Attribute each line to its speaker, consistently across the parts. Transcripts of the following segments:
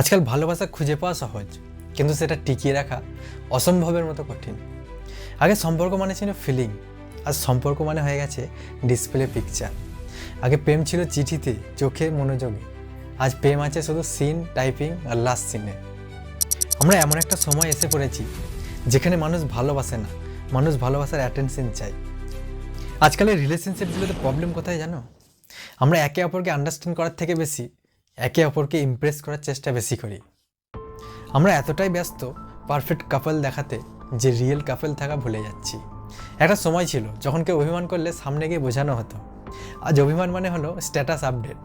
Speaker 1: আজকাল ভালোবাসা খুঁজে পাওয়া সহজ, কিন্তু সেটা টিকিয়ে রাখা অসম্ভবের মতো কঠিন। আগে সম্পর্ক মানে ছিল ফিলিং আর সম্পর্ক মানে হয়ে গেছে ডিসপ্লে পিকচার আগে প্রেম ছিল চিঠিতে, চোখে মনোযোগে। আজ প্রেম আছে শুধু সিন টাইপিং আর লাস্ট সিনে আমরা এমন একটা সময় এসে পড়েছি, যেখানে মানুষ ভালোবাসে না, মানুষ ভালোবাসার অ্যাটেনশন চাই আজকালের রিলেশনশিপগুলোতে প্রবলেম কোথায় জানো? আমরা একে অপরকে আন্ডারস্ট্যান্ড করার থেকে বেশি একে অপরকে ইমপ্রেস করার চেষ্টা বেশি করি। আমরা এতটাই ব্যস্ত পারফেক্ট কাপল দেখাতে যে রিয়েল কাপল থাকা ভুলে যাচ্ছি। একটা সময় ছিল যখন কেউ অভিমান করলে সামনে গিয়ে বোঝানো হতো। আজ অভিমান মানে হলো স্ট্যাটাস আপডেট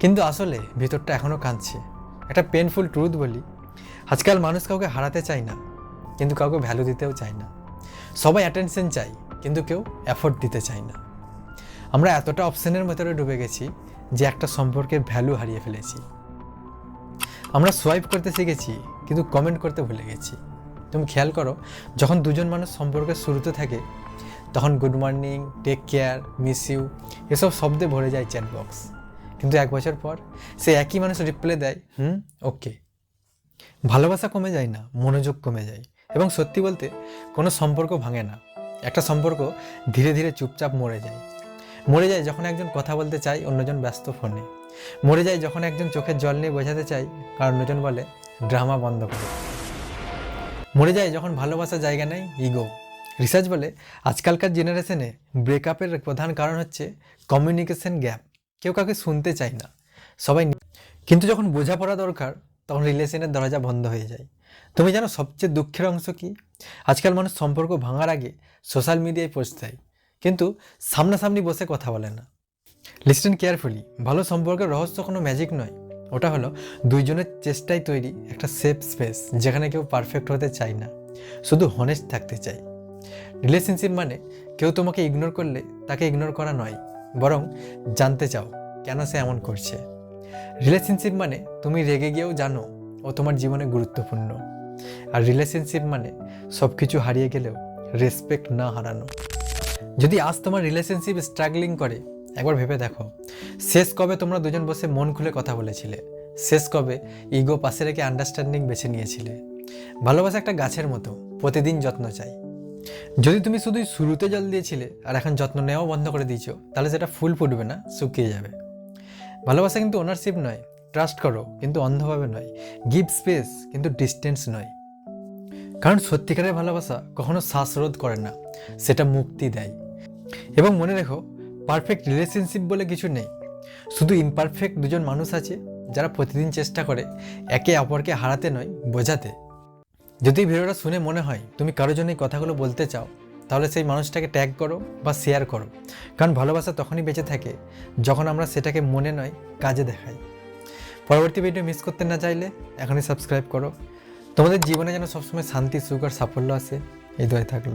Speaker 1: কিন্তু আসলে ভিতরটা এখনও কাঁদছে। একটা পেনফুল ট্রুথ বলি, আজকাল মানুষ কাউকে হারাতে চায় না, কিন্তু কাউকে ভ্যালু দিতেও চায় না। সবাই অ্যাটেনশন চাই কিন্তু কেউ এফোর্ট দিতে চায় না। আমরা এতটা অপশানের ভেতরে ডুবে গেছি যে একটা সম্পর্কের ভ্যালু হারিয়ে ফেলেছি। আমরা সোয়াইপ করতে শিখেছি, কিন্তু কমেন্ট করতে ভুলে গেছি। তুমি খেয়াল করো, যখন দুজন মানুষ সম্পর্কের শুরুতে থাকে, তখন good morning take care miss you এসব শব্দে ভরে যায় চ্যাট বক্স কিন্তু এক বছর পর, সে একই মানুষ রিপ্লাই দেয়, হুম ওকে ভালোবাসা কমে যায় না, মনোযোগ কমে যায়। এবং সত্যি বলতে, কোনো সম্পর্ক ভাঙে না। একটা সম্পর্ক ধীরে ধীরে চুপচাপ মরে যায়। মরে যায় যখন একজন কথা বলতে চায়, অন্যজন ব্যস্ত ফোনে। মরে যায় যখন একজন চোখের জল নিয়ে বোঝাতে চায় আর অন্যজন বলে, ড্রামা বন্ধ করে। মরে যায় যখন ভালোবাসা জায়গা নেয় ইগো। রিসার্চ বলে, আজকালকার জেনারেশনে ব্রেকআপের প্রধান কারণ হচ্ছে কমিউনিকেশন গ্যাপ। কেউ কাউকে শুনতে চায় না। সবাই কিন্তু যখন বোঝাপড়া দরকার, তখন রিলেশনের দরজা বন্ধ হয়ে যায়। তুমি জানো সবচেয়ে দুঃখের অংশ কি? আজকাল মানুষ সম্পর্ক ভাঙার আগে সোশ্যাল মিডিয়ায় দেয়। কিন্তু সামনাসামনি বসে কথা বলে না। লিস্টেন কেয়ারফুলি ভালো সম্পর্কের রহস্য কোনো ম্যাজিক নয়। ওটা হলো দুইজনের চেষ্টায় তৈরি একটা সেফ স্পেস যেখানে কেউ পারফেক্ট হতে চায় না। শুধু হনেস্ট থাকতে চায়। রিলেশনশিপ মানে কেউ তোমাকে ইগনোর করলে তাকে ইগনোর করা নয়, বরং জানতে চাও কেন সে এমন করছে। রিলেশনশিপ মানে তুমি রেগে গিয়েও জানো ও তোমার জীবনে গুরুত্বপূর্ণ। আর রিলেশনশিপ মানে সব কিছু হারিয়ে গেলেও রেসপেক্ট না হারানো। যদি আজ তোমার রিলেশনশিপ স্ট্রাগলিং করে, একবার ভেবে দেখো। শেষ কবে তোমরা দুজন বসে মন খুলে কথা বলেছিলে? শেষ কবে ইগো পাশে রেখে আন্ডারস্ট্যান্ডিং বেছে নিয়েছিলে? ভালোবাসা একটা গাছের মতো, প্রতিদিন যত্ন চাই। যদি তুমি শুধুই শুরুতে জল দিয়েছিলে আর এখন যত্ন নেওয়াও বন্ধ করে দিয়েছ, তাহলে সেটা ফুল ফুটবে না, শুকিয়ে যাবে। ভালোবাসা কিন্তু ওনারশিপ নয় ট্রাস্ট করো, কিন্তু অন্ধভাবে নয়। গিভ স্পেস কিন্তু ডিস্টেন্স নয়। কারণ সত্যিকারের ভালোবাসা কখনো শ্বাসরোধ করে না, সেটা মুক্তি দেয়। এবং মনে রেখো পারফেক্ট রিলেশনশিপ বলে কিছু নেই। শুধু ইমপারফেক্ট দুজন মানুষ আছে, যারা প্রতিদিন চেষ্টা করে, একে অপরকে হারাতে নয়, বোঝাতে। যদি ভিডিওটা শুনে মনে হয় তুমি কারোর জন্য এই কথাগুলো বলতে চাও, তাহলে সেই মানুষটাকে ট্যাগ করো বা শেয়ার করো। কারণ ভালোবাসা তখনই বেঁচে থাকে, যখন আমরা সেটাকে মনে নয়, কাজে দেখাই। পরবর্তী ভিডিও মিস করতে না চাইলে এখনই সাবস্ক্রাইব করো। তোমাদের জীবনে যেন সবসময় শান্তি, সুখ আর সাফল্য আসে, এই দোয়াই থাকল।